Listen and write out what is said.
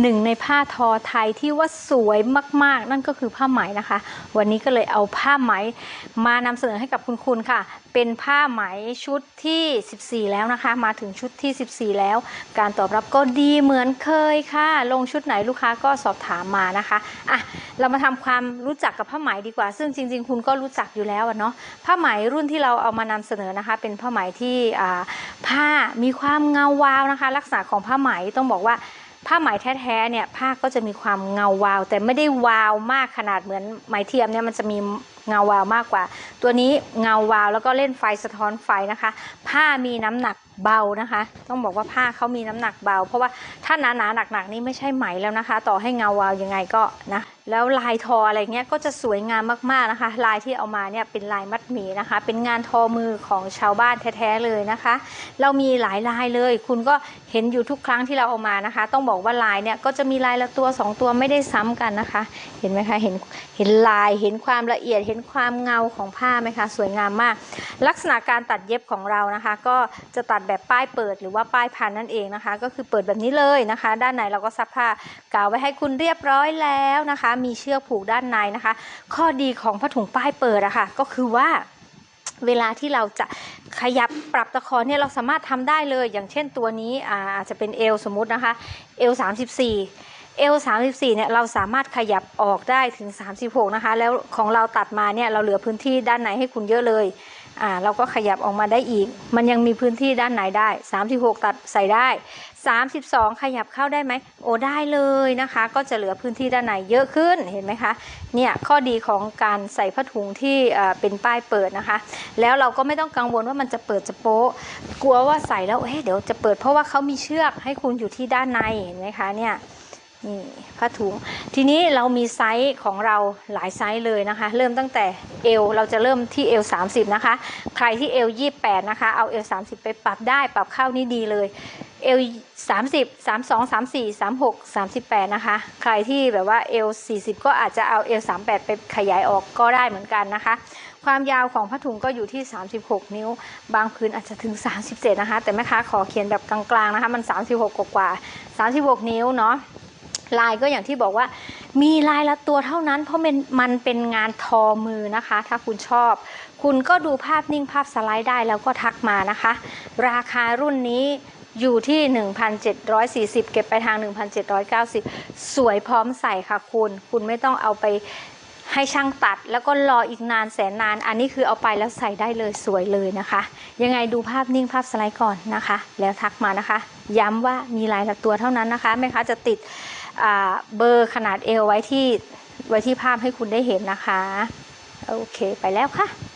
หนึ่งในผ้าทอไทยที่ว่าสวยมากๆ นั่นก็คือผ้าไหมนะคะ วันนี้ก็เลยเอาผ้าไหมมานำเสนอให้กับคุณคุณค่ะ เป็นผ้าไหมชุดที่ 14 แล้วนะคะ มาถึงชุดที่ 14 แล้ว การตอบรับก็ดีเหมือนเคยค่ะ ลงชุดไหนลูกค้าก็สอบถามมานะคะอะเรามาทำความรู้จักกับผ้าไหมดีกว่า ซึ่งจริง ๆ คุณก็รู้จักอยู่แล้วเนาะผ้าไหมรุ่นที่เราเอามานำเสนอนะคะ เป็นผ้าไหมที่ผ้ามีความเงาวาวนะคะ ลักษณะของผ้าไหมต้องบอกว่า ผ้าไหมแท้ๆเนี่ยผ้าก็จะมีความเงาวาว แต่ไม่ได้วาวมากขนาดเหมือนไหมเทียมเนี่ยมันจะมี เงาวาวมากกว่า ตัวนี้เงาวาวแล้วก็เล่นไฟสะท้อนไฟนะคะ ผ้ามีน้ำหนักเบานะคะ ต้องบอกว่าผ้าเขามีน้ำหนักเบา เพราะว่าถ้าหนาๆหนักๆนี่ไม่ใช่ไหมแล้วนะคะ ต่อให้เงาวาวยังไงก็นะแล้วลายทออะไรเงี้ยก็จะสวยงามมากๆนะคะ ลายที่เอามาเนี่ยเป็นลายมัดหมีนะคะ เป็นงานทอมือของชาวบ้านแท้ๆเลยนะคะ เรามีหลายลายเลย คุณก็เห็นอยู่ทุกครั้งที่เราเอามานะคะ ต้องบอกว่าลายเนี่ยก็จะมีลายละตัวสองตัวไม่ได้ซ้ำกันนะคะ เห็นไหมคะเห็นเห็นลายเห็นความละเอียดเห็นความเงาของผ้าไหมคะ สวยงามมาก ลักษณะการตัดเย็บของเรานะคะ ก็จะตัดแบบป้ายเปิดหรือว่าป้ายพันนั่นเองนะคะ ก็คือเปิดแบบนี้เลยนะคะ ด้านในเราก็ซับผ้ากาวไว้ให้คุณเรียบร้อยแล้วนะคะ มีเชือกผูกด้านในนะคะ ข้อดีของผ้าถุงป้ายเปิดอะค่ะก็คือว่าเวลาที่เราจะขยับปรับตะขอเนี่ยเราสามารถทำได้เลย อย่างเช่นตัวนี้อาอาจจะเป็นเอลสมมุตินะคะเอล34 เอล34เนี่ยเราสามารถขยับออกได้ถึง 36 นะคะ แล้วของเราตัดมาเนี่ยเราเหลือพื้นที่ด้านในให้คุณเยอะเลยอ่าเราก็ขยับออกมาได้อีก มันยังมีพื้นที่ด้านไหนได้ 36 ตัดใส่ได้ 32 ขยับเข้าได้ไหมโอ้ได้เลยนะคะ ก็จะเหลือพื้นที่ด้านในเยอะขึ้นเห็นไหมคะเนี่ยข้อดีของการใส่ผ้าถุงที่อ่าเป็นป้ายเปิดนะคะ แล้วเราก็ไม่ต้องกังวลว่ามันจะเปิดจะโป๊ะกลัวว่าใส่แล้วเอ๊ะเดี๋ยวจะเปิดเพราะว่าเขามีเชือกให้คุณอยู่ที่ด้านในเห็นไหมคะเนี่ย นี่ผ้าถุง ทีนี้เรามีไซส์ของเราหลายไซส์เลยนะคะ เริ่มตั้งแต่เอวเราจะเริ่มที่เอว30 นะคะ ใครที่เอว28 นะคะ เอาเอว30 ไปปรับได้ปรับเข้านี่ดีเลย เอล30 32 34 36 38 นะคะ ใครที่แบบว่าเอล40 ก็อาจจะเอาเอล38 ไปขยายออกก็ได้เหมือนกันนะคะ ความยาวของผ้าถุงก็อยู่ที่ 36 นิ้ว บางพื้นอาจจะถึง 37 นะคะ แต่แม่ค้าขอเขียนแบบกลางๆนะคะ มัน 36 กว่าๆ36 นิ้วเนาะ ลายก็อย่างที่บอกว่า มีลายละตัวเท่านั้น เพราะมันมันเป็นงานทอมือนะคะ ถ้าคุณชอบ คุณก็ดูภาพนิ่งภาพสไลด์ได้แล้วก็ทักมานะคะ ราคารุ่นนี้อยู่ที่ 1,740 เก็บไปทาง 1,790 สวยพร้อมใส่ค่ะคุณ คุณไม่ต้องเอาไปให้ช่างตัดแล้วก็รออีกนานแสนนาน อันนี้คือเอาไปแล้วใส่ได้เลยสวยเลยนะคะ ยังไงดูภาพนิ่งภาพสไลด์ก่อนนะคะ แล้วทักมานะคะ ย้ำว่ามีลายละตัวเท่านั้นนะคะแม่ค้าจะติด เบอร์ขนาดเอวไว้ที่ไว้ที่ภาพให้คุณได้เห็นนะคะ โอเคไปแล้วค่ะ